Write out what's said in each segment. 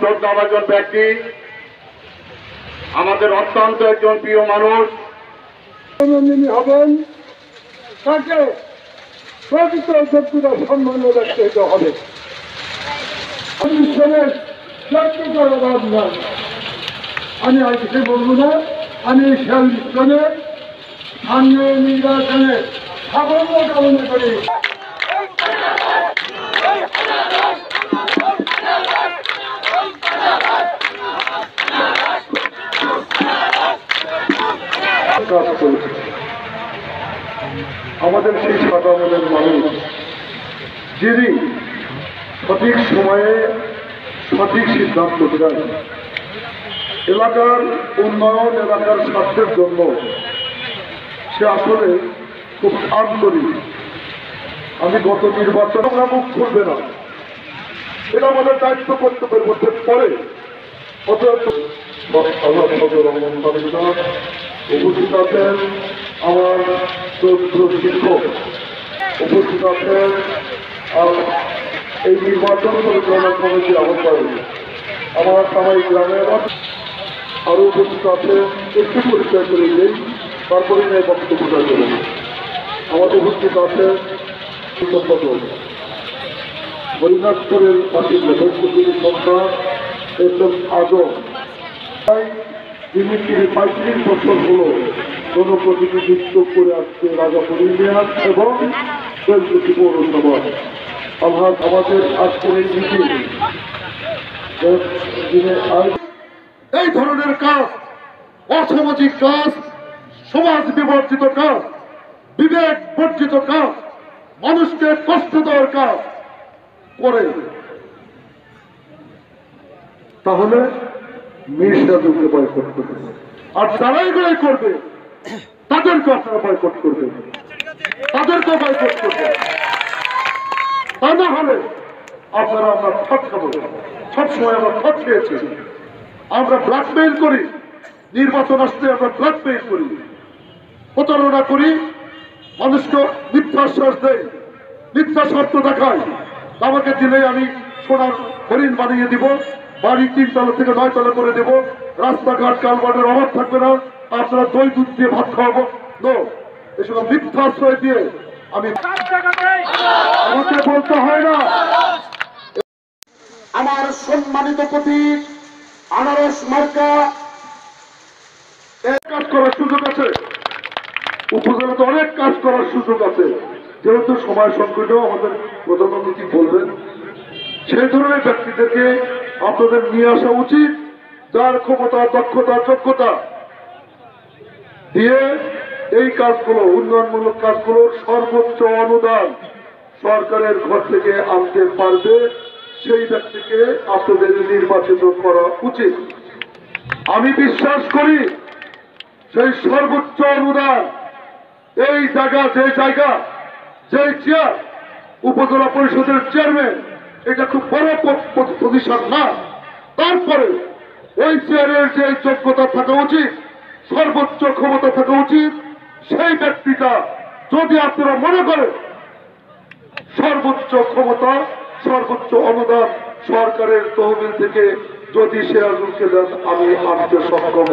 শ্রদ্ধাভাজন ব্যক্তি, আমাদের অত্যন্ত একজন প্রিয় মানুষ। হবেন, তাকে প্রকৃত যোগ্যতা সম্মান রাখতে হবে। আমি আর কিছু বলব না, আমি সেই স্থানীয় নির্বাচনে সাফল্য কামনা করি। কাজ করেছে আমাদের সেই সাধারণের মানুষ। যিনি সঠিক সময়ে সঠিক সিদ্ধান্ত দেন এলাকার উন্নয়ন, এলাকার স্বার্থের জন্য সে আসলে খুব আন্তরিক আমি গত নির্বাচন আমরা মুখ খুলবে না। এটা আমাদের দায়িত্ব কর্তব্যের মধ্যে পড়ে। অতএব উপস্থিত আছেন আমার চৌদ্র শিক্ষক উপস্থিত আছেন এই নির্বাচন পরিচালনা কমিটির আহ্বায়ক। আমার সামাজিক গ্রামের আরও উপস্থিত আছেন, একটু পরিচয় করে দিই, তারপরে নিয়ে বক্তব্য করবেন আমার উপস্থিত আছেন সম্পাদক হরিনাথপুরের বাসিন্দা, বৈদ্যুতিক সংস্থা একদম আজম। যিনি তিনি পঁয়ত্রিশ বছর হল জনপ্রতিনিধিত্ব করে আসছে রাজাপুর ইউনিয়ন এবং বেলকুচি পৌরসভা আল্লাহ আমাদের আজকের এই মিটিং এই ধরনের কাজ, অসামাজিক কাজ, সমাজ বিবর্জিত কাজ, বিবেক বর্জিত কাজ, মানুষকে কষ্ট দেওয়ার কাজ করে। তাহলে মির্জাদুকে বয়কট করবে। আর যারা এগুলোই করবে, তাদেরকে আপনারা বয়কট করবেন। তাদেরকে বয়কট করবে তা না হলে আপনারা আমরা ঠক খাব। সবসময় আমরা ঠক খেয়েছি। আমরা ব্ল্যাকমেইল করি। নির্বাচন আসলে আমরা ব্ল্যাকমেইল করি। প্রতারণা করি। মানুষকে মিথ্যাশ্বাস দেয় মিথ্যা শর্ত দেখায় আমাকে দিলে আমি সোনার হরিণ বানিয়ে দিব। বাড়ি তিনতলা থেকে নয় তলা করে দেব। রাস্তাঘাট, কালবাটের অভাব থাকবে না। আপনারা দই, দুধ দিয়ে ভাত খাওয়াবো। নো এসব মিথ্যা আশ্রয় দিয়ে আমি আমাকে বলতে হয় না। আমার সম্মানিত প্রতীক, আনারস মার্কা। কাজ করার সুযোগ আছে। উপজেলাতে অনেক কাজ করার সুযোগ আছে। যেহেতু সময় সংকটেও আমাদের প্রধানমন্ত্রী বলবেন, সেই ধরনের ব্যক্তিদেরকে আপনাদের নিয়ে আসা উচিত যার ক্ষমতা, দক্ষতা, যোগ্যতা দিয়ে এই কাজগুলো, উন্নয়নমূলক কাজগুলোর সর্বোচ্চ অনুদান সরকারের ঘর থেকে আনতে পারবে, সেই ব্যক্তিকে আপনাদের নির্বাচিত করা উচিত। আমি বিশ্বাস করি সেই সর্বোচ্চ অনুদান এই জায়গা, যে জায়গা, যে চেয়ার উপজেলা পরিষদের চেয়ারম্যান এটা খুব বড় প্রতিষ্ঠান না। তারপরে ওই চেয়ারের যে যোগ্যতা থাকা উচিত, সর্বোচ্চ ক্ষমতা থাকা উচিত, সেই ব্যক্তিটা যদি আপনারা মনে করেন, সর্বোচ্চ ক্ষমতা, সর্বোচ্চ অনুদান সরকারের তহবিল থেকে যদি সে শেয়ারগুলোকে দেন, আমি আনতে সক্ষম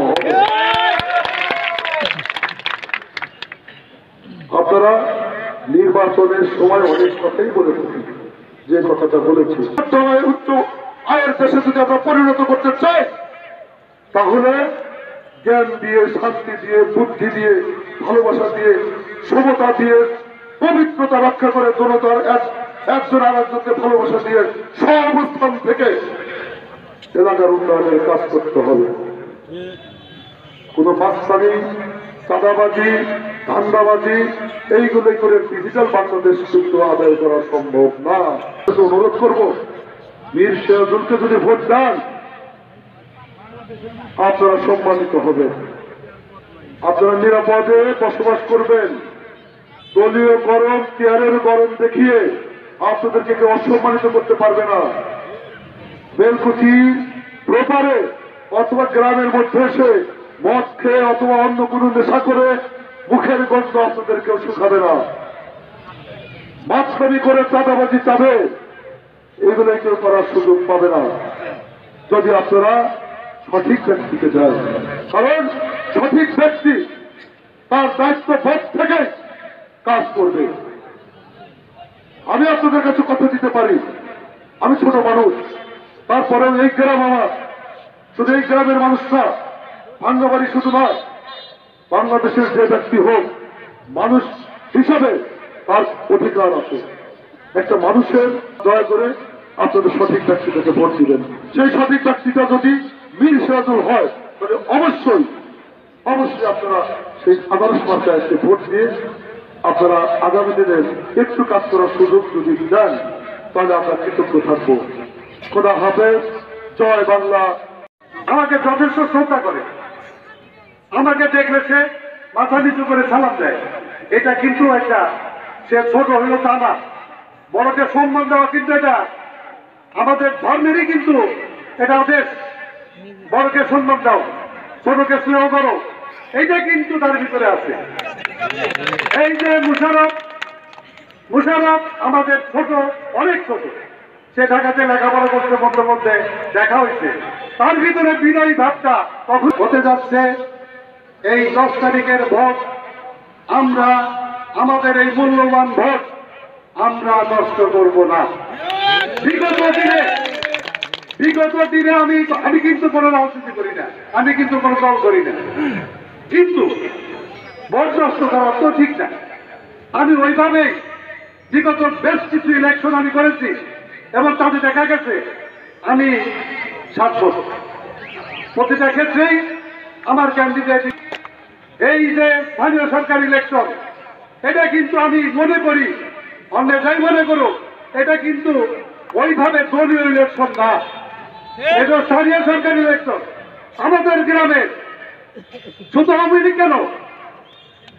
আপনারা নির্বাচনের সময় অনেক কথাই বলে থাকি যে কথাটা বলেছি। উচ্চ আয়ের দেশে যদি আমরা পরিণত করতে চাই, তাহলে জ্ঞান দিয়ে, শান্তি দিয়ে, বুদ্ধি দিয়ে, ভালোবাসা দিয়ে, সমতা দিয়ে, পবিত্রতা রক্ষা করে জনতার এক, একজন আর একজনকে ভালোবাসা দিয়ে সহাবস্থান থেকে এলাকার উন্নয়নের কাজ করতে হবে। কোনো মাস্তানি চাঁদাবাজি, ধান্দাবাজি, এইগুলোই করে ডিজিটাল বাংলাদেশ কিন্তু আদায় করা সম্ভব না। অনুরোধ করব, মীর সিরাজুলকে যদি ভোট দেন, আপনারা সম্মানিত হবেন। আপনারা নিরাপদে বসবাস করবেন। দলীয় গরম, চেয়ারের গরম দেখিয়ে আপনাদেরকে কেউ অসম্মানিত করতে পারবে না। বেলকুচি প্রপারে অথবা গ্রামের মধ্যে এসে মদ খেয়ে অথবা অন্য কোনো নেশা করে মুখের গন্ধ আপনাদের কেউ শুকাবে না। মাছকামি করে চাঁদাবাজি চাবে এগুলো কেউ করার সুযোগ পাবে না। যদি আপনারা সঠিক ব্যক্তিকে যান কারণ সঠিক ব্যক্তি তার দায়িত্ব বোধ থেকে কাজ করবে। আমি আপনাদের কাছে কথা দিতে পারি। আমি ছোট মানুষ। তারপরেও এই গ্রাম আমার। শুধু এই গ্রামের মানুষ না ভাঙ্গাবাড়ি শুধু নয়, বাংলাদেশের যে ব্যক্তি হোক, মানুষ হিসেবে তার অধিকার আছে। একটা মানুষের দয়া করে আপনাদের সঠিক ব্যক্তিটাকে ভোট দিবেন। সেই সঠিক ব্যক্তিটা যদি মীর সিরাজুল হয়, তাহলে অবশ্যই অবশ্যই আপনারা সেই আদর্শ মার্কায় ভোট দিয়ে আপনারা আগামী দিনে একটু কাজ করার সুযোগ যদি দেন, তাহলে আমরা কৃতজ্ঞ থাকব। খোদা হাফেজ, জয় বাংলা। আমাকে যথেষ্ট শ্রদ্ধা করে। আমাকে দেখলে সে মাথা নিচু করে সালাম দেয়। এটা কিন্তু একটা, সে ছোট হইল তা না। বড়কে সম্মান দেওয়া কিন্তু এটা। আমাদের ধর্মেরই কিন্তু এটা আদেশ। বড়কে সম্মান দাও, ছোটকে স্নেহ করো। এইটা কিন্তু তার ভিতরে আছে। এই যে মুশারফ মুশারফ আমাদের ছোট, অনেক ছোট। সে ঢাকাতে লেখাপড়া করতে মধ্যে মধ্যে, দেখা হয়েছে। তার ভিতরে বিনয়ী ভাবটা কখন হতে যাচ্ছে? এই দশ তারিখের ভোট, আমরা, আমাদের এই মূল্যবান ভোট, আমরা নষ্ট করব না। বিগত দিনে বিগত দিনে আমি আমি কিন্তু কোনো রাজনীতি করি না, আমি কিন্তু কোনো দল করি না। কিন্তু ভোট নষ্ট করা তো ঠিক না। আমি ওইভাবেই বিগত বেশ কিছু ইলেকশন আমি করেছি, এবং তাতে দেখা গেছে, আমি সার্থক প্রতিটা ক্ষেত্রেই আমার ক্যান্ডিডেট এই যে স্থানীয় সরকার ইলেকশন এটা কিন্তু আমি মনে করি অন্য যাই মনে করো এটা কিন্তু ওইভাবে দলীয় ইলেকশন না। এটা স্থানীয় সরকার ইলেকশন আমাদের গ্রামে শুধু আওয়ামী লীগ কেন?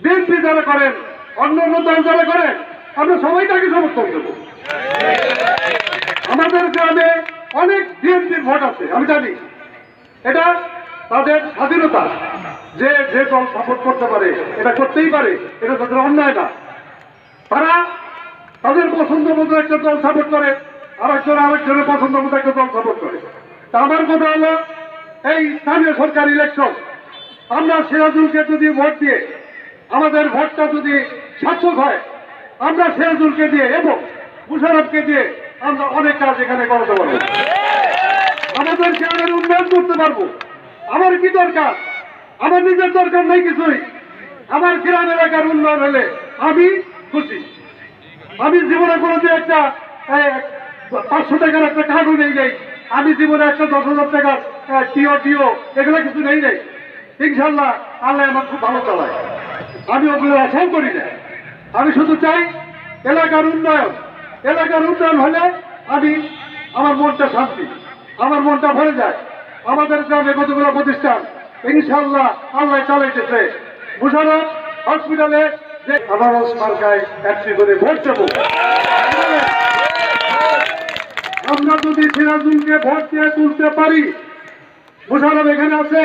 বিএনপি যারা করেন অন্য অন্য দল যারা করেন আমরা সবাই তাকে সমর্থন দেব। আমাদের গ্রামে অনেক বিএনপির ভোট আছে আমি জানি। এটা তাদের স্বাধীনতা। যে যে দল সাপোর্ট করতে পারে এটা করতেই পারে এটা তাদের অন্যায় না। তারা তাদের পছন্দ মতো একটা দল সাপোর্ট করে আর একজন আরেকজনের পছন্দ মতো একটা দল সাপোর্ট করে। তা আমার কথা হলো এই স্থানীয় সরকার ইলেকশন আমরা সিরাজুলকে যদি ভোট দিয়ে আমাদের ভোটটা যদি সার্থক হয় আমরা সিরাজুলকে দিয়ে এবং মুশারফকে দিয়ে আমরা অনেক কাজ এখানে করতে পারব। আমাদের গ্রামের উন্নয়ন করতে পারব। আমার কি দরকার? আমার নিজের দরকার নেই কিছুই। আমার গ্রাম এলাকার উন্নয়ন হলে আমি খুশি। আমি জীবনে কোনো যে একটা পাঁচশো টাকার একটা কার্ডও নেই যাই আমি জীবনে একটা দশ হাজার টাকার টিও টিও, এগুলো কিছু নেই যাই ইনশাল্লাহ আল্লাহ আমার খুব ভালো চালায়। আমি ওগুলো আশাও করি না। আমি শুধু চাই এলাকার উন্নয়ন। এলাকার উন্নয়ন হলে আমি, আমার মনটা শান্তি। আমার মনটা ভরে যায়। আমাদের গ্রামে কতগুলো প্রতিষ্ঠান ইনশাল্লাহ আল্লাহ চালাইতেছে। মুশারফ হসপিটালে যে আনারস মার্কায় একটি করে ভোট দেবো। আমরা যদি সিরাজুলকে ভোট দিয়ে তুলতে পারি মুশারফ এখানে আছে,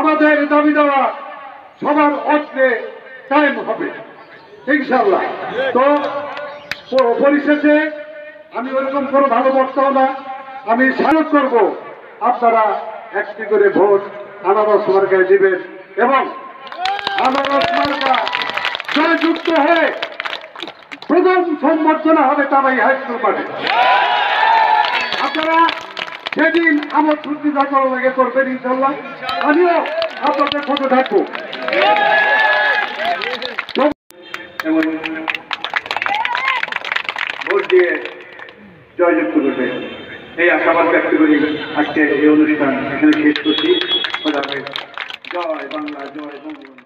আমাদের দাবি দেওয়া সবার অর্থে টাইম হবে ইনশাল্লাহ তো পরিশেষে আমি ওরকম কোনো ভালো বক্তাও না, আমি স্বাগত করব। আপনারা একটি করে ভোট আনারস মার্কায় দিবেন এবং আনারস মার্কা জয়যুক্ত হয়ে প্রথম সম্বর্ধনা হবে তারাই হাই স্কুল মাঠে আপনারা সেদিন আমার ছুটি থাকার লাগে করবেন ইনশাল্লাহ আমিও আপনাদের সাথে থাকব। জয়যুক্ত করবে এই আশাবাদ ব্যক্ত করি আজকে এই অনুষ্ঠান এখানে শেষ করছি। খোদা হাফেজ। জয় বাংলা জয় বঙ্গবন্ধু